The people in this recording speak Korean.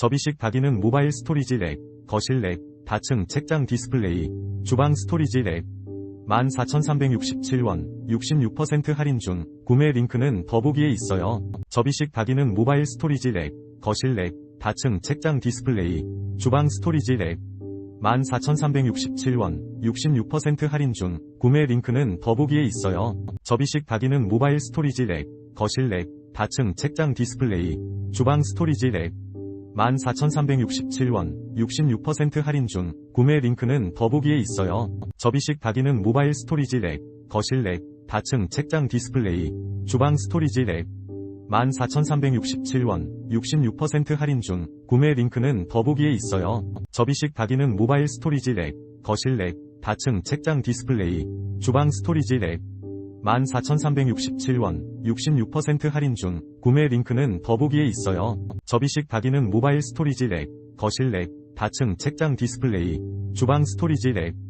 접이식 다기능 모바일 스토리지 렉, 거실 렉, 다층 책장 디스플레이, 주방 스토리지 렉. 14,367원, 66% 할인 중, 구매 링크는 더보기에 있어요. 접이식 다기능 모바일 스토리지 렉, 거실 렉, 다층 책장 디스플레이, 주방 스토리지 렉. 14,367원, 66% 할인 중, 구매 링크는 더보기에 있어요. 접이식 다기능 모바일 스토리지 렉, 거실 렉, 다층 책장 디스플레이, 주방 스토리지 렉. 14,367원, 66% 할인 중, 구매 링크는 더보기에 있어요. 접이식 다기능 모바일 스토리지 렉, 거실 렉, 다층 책장 디스플레이, 주방 스토리지 렉. 14,367원, 66% 할인 중, 구매 링크는 더보기에 있어요. 접이식 다기능 모바일 스토리지 렉, 거실 렉, 다층 책장 디스플레이, 주방 스토리지 렉. 14,367원, 66% 할인 중, 구매 링크는 더보기에 있어요. 접이식 다기능 모바일 스토리지 렉, 거실 렉, 다층 책장 디스플레이, 주방 스토리지 렉. 14,367원, 66% 할인 중, 구매 링크는 더보기에 있어요. 접이식 다기능 모바일 스토리지 렉, 거실 렉, 다층 책장 디스플레이, 주방 스토리지 렉. 14,367원, 66% 할인 중, 구매 링크는 더보기에 있어요. 접이식 다기능 모바일 스토리지 렉, 거실 렉, 다층 책장 디스플레이, 주방 스토리지 렉.